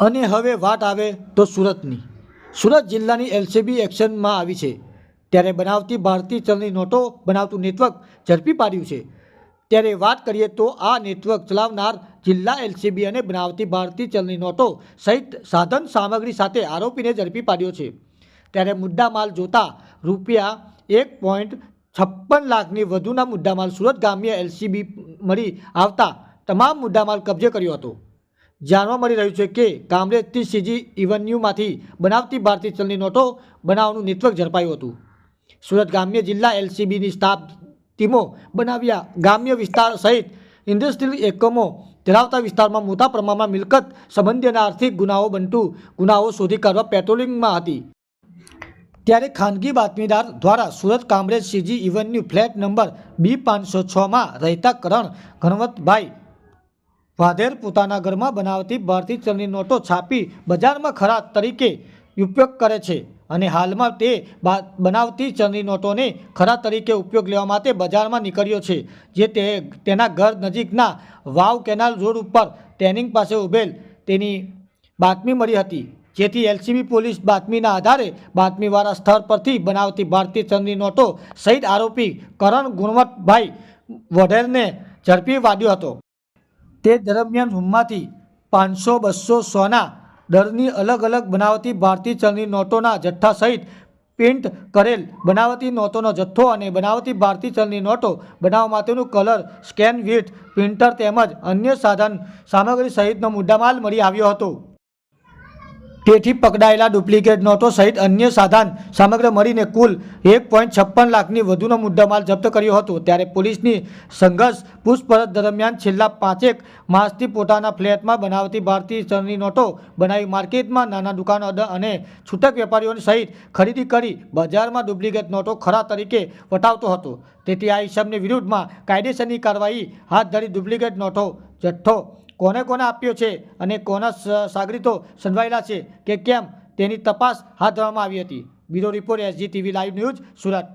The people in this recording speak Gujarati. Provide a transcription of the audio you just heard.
અને હવે વાત આવે તો સુરતની. સુરત જિલ્લાની એલસીબી એક્શનમાં આવી છે. ત્યારે બનાવતી ભારતીય ચલણી નોટો બનાવતું નેટવર્ક ઝડપી પાડ્યું છે. ત્યારે વાત કરીએ તો આ નેટવર્ક ચલાવનાર જિલ્લા એલસીબી અને બનાવતી ભારતીય ચલણી નોટો સહિત સાધન સામગ્રી સાથે આરોપીને ઝડપી પાડ્યો છે. ત્યારે મુદ્દામાલ જોતા રૂપિયા એક પોઈન્ટ છપ્પન લાખની વધુના મુદ્દામાલ સુરત ગામ્ય એલસીબી મળી આવતા તમામ મુદ્દામાલ કબજે કર્યો હતો. જાણવા મળી રહ્યું છે કે કામરેજથી સીજી ઇવન્યુમાંથી બનાવતી ભારતીય ચલણી નોટો બનાવવાનું નેટવર્ક ઝડપાયું હતું. સુરત ગ્રામ્ય જિલ્લા એલસીબીની સ્ટાફ ટીમો બનાવ્યા. ગ્રામ્ય વિસ્તાર સહિત ઇન્ડસ્ટ્રીયલ એકમો ધરાવતા વિસ્તારમાં મોટા પ્રમાણમાં મિલકત સંબંધી આર્થિક ગુનાઓ બનતું ગુનાઓ શોધી કાઢવા પેટ્રોલિંગમાં હતી. ત્યારે ખાનગી બાતમીદાર દ્વારા Surat Kamrej C G avenue flat number B પાંચસો છમાં રહેતા કરણ ગણવતભાઈ વાધેર પોતાના ઘરમાં બનાવતી ભારતીય ચલણી નોટો છાપી બજારમાં ખરા તરીકે ઉપયોગ કરે છે અને હાલમાં તે બનાવતી ચલણી નોટોને ખરા તરીકે ઉપયોગ લેવા માટે બજારમાં નીકળ્યો છે, જે તે, તેના ઘર નજીકના વાવ કેનાલ રોડ ઉપર ટેનિંગ પાસે ઉભેલ તેની બાતમી મળી હતી, જેથી એલસીબી પોલીસ બાતમીના આધારે બાતમીવાળા સ્થળ પરથી બનાવતી ભારતીય ચલણી નોટો સહિત આરોપી કરણ ગુણવંતભાઈ વઢેરને ઝડપી વાડ્યો હતો. તે દરમિયાન રૂમમાંથી પાંચસો, બસો સોના દરની અલગ અલગ બનાવતી ભારતીય ચલણી નોટોના જથ્થા સહિત પ્રિન્ટ કરેલ બનાવટી નોટોનો જથ્થો અને બનાવટી ભારતીય ચલની નોટો બનાવવા માટેનું કલર, સ્કેન વીટ પ્રિન્ટર તેમજ અન્ય સાધન સામગ્રી સહિતનો મુદ્દામાલ મળી આવ્યો હતો. તેથી પકડાયેલા ડુપ્લિકેટ નોટો સહિત અન્ય સાધન સામગ્રી મળીને કુલ એક પોઈન્ટ છપ્પન લાખની વધુનો મુદ્દામાલ જપ્ત કર્યો હતો. ત્યારે પોલીસની સંઘર્ષ પૂછપરછ દરમિયાન છેલ્લા પાંચેક માસથી પોતાના ફ્લેટમાં બનાવતી ભારતીય ચલણી નોટો બનાવી માર્કેટમાં નાના દુકાનો અને છૂટક વેપારીઓની સહિત ખરીદી કરી બજારમાં ડુપ્લિકેટ નોટો ખરા તરીકે વટાવતો હતો. તેથી આ હિસાબની વિરુદ્ધમાં કાયદેસરની કાર્યવાહી હાથ ધરી ડુપ્લિકેટ નોટો જથ્થો કોને કોને આપ્યો છે અને કોના સાગરીતો સંડવાયેલા છે કે કેમ તેની તપાસ હાથ ધરવામાં આવી હતી. Bureau report S G TV live news Surat.